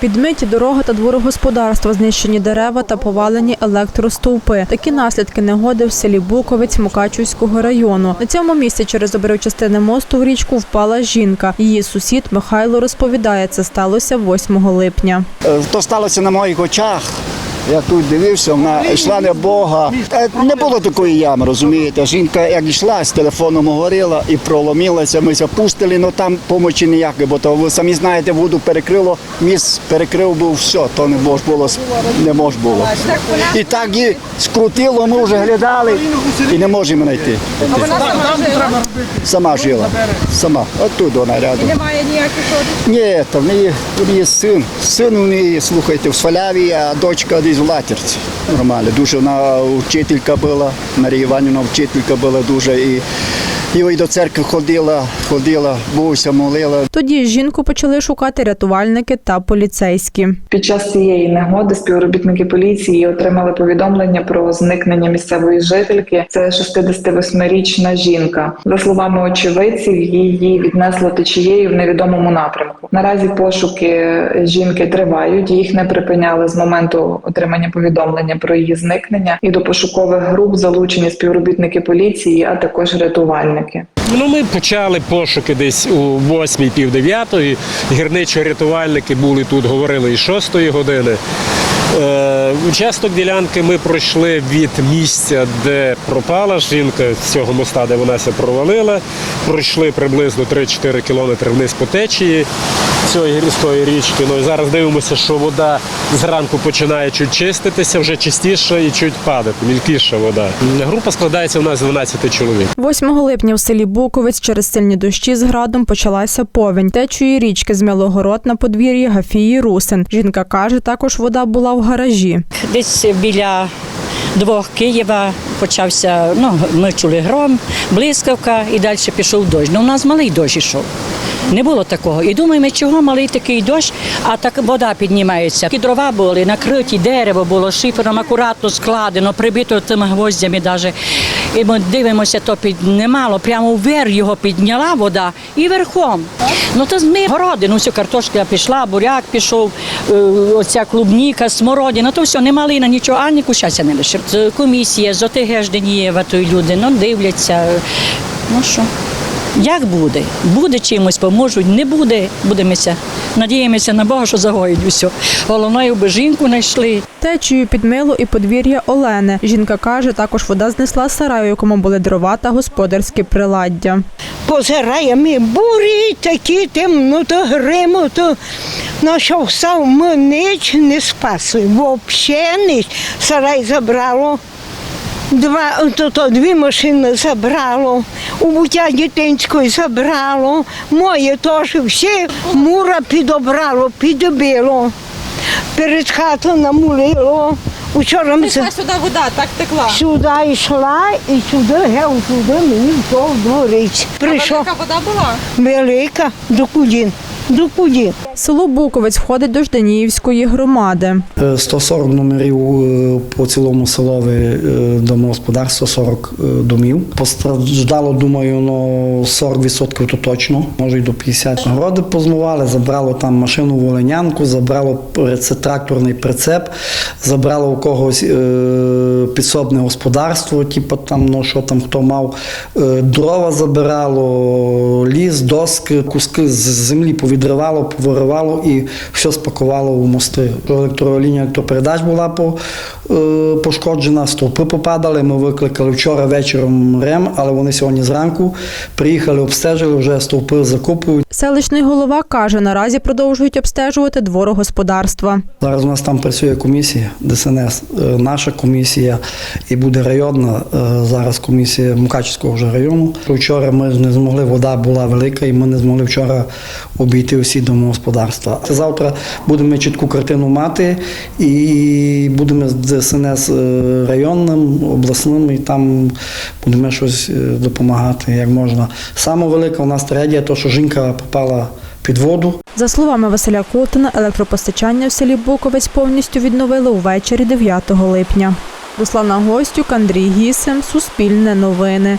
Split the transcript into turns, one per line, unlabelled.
Підмиті дорога та дворогосподарства, знищені дерева та повалені електростовпи. Такі наслідки негоди в селі Буковець Мукачівського району. На цьому місці через обрив частини мосту в річку впала жінка. Її сусід Михайло розповідає, це сталося 8 липня.
Е, То сталося на моїх очах. Я тут дивився, вона йшла не Бога. Е, Не було такої ями, розумієте. Жінка як йшла, з телефоном говорила і проломилася. Ми запустили, але там помочі ніякої, бо то ви самі знаєте, воду перекрило, міст перекрив був, все, то не мож було, не мож було. І так її скрутило, ми вже глядали і не можемо знайти. Сама жила. Сама. Отут вона рядом.
Немає ніяких от
Ні, то в неї, в неї син. Син у неї, слухайте, в Сваляві, а дочка десь в Латерці. Нормально. Дуже вона вчителька була, Марія Іванівна вчителька була дуже. І, і до церкви ходила, ходила, бувся, молила.
Тоді жінку почали шукати рятувальники та поліцейські.
Під час цієї негоди співробітники поліції отримали повідомлення про зникнення місцевої жительки. Це 68-річна жінка. За словами очевидців, її віднесло течією в невідомому напрямку. Наразі пошуки жінки тривають. Їх не припиняли з моменту отримання повідомлення про її зникнення. І до пошукових груп залучені співробітники поліції, а також рятувальники.
Ну, ми почали пошуки десь у 8 пів дев'ятої. Гірничо-рятувальники були тут, говорили і 6 години. Е, участок ділянки ми пройшли від місця, де пропала жінка з цього моста, де вона ся провалила. Пройшли приблизно 3-4 кілометри вниз по течії цієї гірської річки. Ну і зараз дивимося, що вода зранку починає чуть чиститися, вже чистіше і чуть падати, мілкіша вода. Група складається у нас з 12 чоловік.
8 липня в селі Буковець через сильні дощі з градом почалася повінь. Течої річки змило город на подвір'ї Гафії Русин. Жінка каже, також вода була в гаражі.
Десь біля двох Києва почався, ну, ми чули гром, блискавка і далі пішов дощ. Ну, у нас малий дощ ішов. Не було такого. І думаємо, чого малий такий дощ, а так вода піднімається. І дрова були, накриті, дерево було шифером акуратно складено, прибито тими гвоздями навіть. І ми дивимося, то піднімало, прямо вверх його підняла вода і верхом. Ну то ми городи, ну все, картошка пішла, буряк пішов, е, оця клубніка, смородина, то все, не малина, нічого, а ні кущася не лише. Комісія з ОТГ Жденієва, то й люди, ну дивляться. Ну що, як буде? Буде чимось, поможуть, не буде, будемося. Надіємося на Бога, що загоїть усе. Головне, аби жінку знайшли.
Течію підмило і подвір'я Олени. Жінка каже, також вода знесла сарай, у якому були дрова та господарські приладдя.
позирає бурі такі темно, то гриму, то що встав, ми ніч не спасли, взагалі ніч. Сарай забрало. Два, то, то, дві машини забрало, у буття дитинської забрало, моє теж всі мура підобрало, підбило, перед хатою намулило. Вчора ми
Пішла сюди вода, так текла.
Сюди йшла і сюди, гев, сюди мені то дворить. Прийшов
Велика вода була.
велика до кудін, до.
Село Буковець входить до Жданіївської громади.
Е, 140 номерів е, по цілому селові е, домогосподарства, 40 е, домів. Постраждало, думаю, ну 40% то точно, може й до 50. Городи позмували, забрало там машину волинянку, забрало тракторний прицеп, забрало у когось е, підсобне господарство, типу там, ну що там хто мав, е, дрова забирало, ліс, доски, куски з землі повідривало, повиривало і все спакувало у мости. Електролінія електропередач була е, пошкоджена, стовпи попадали. Ми викликали вчора вечором РЕМ, але вони сьогодні зранку приїхали, обстежили, вже стовпи закупують.
Селищний голова каже, наразі продовжують обстежувати дворогосподарства.
Зараз у нас там працює комісія ДСНС, е, наша комісія і буде районна. е, Зараз комісія Мукачівського вже району. Вчора ми не змогли, вода була велика, і ми не змогли вчора обійти усі домогосподарства. Завтра будемо чітку картину мати і будемо з ДСНС е, районним, обласним, і там будемо щось допомагати як можна. Саме велика у нас трагедія, то що жінка попала під воду.
За словами Василя Котина, електропостачання в селі Буковець повністю відновили увечері 9 липня. Руслана Гостюк, Андрій Гісем, Суспільне новини.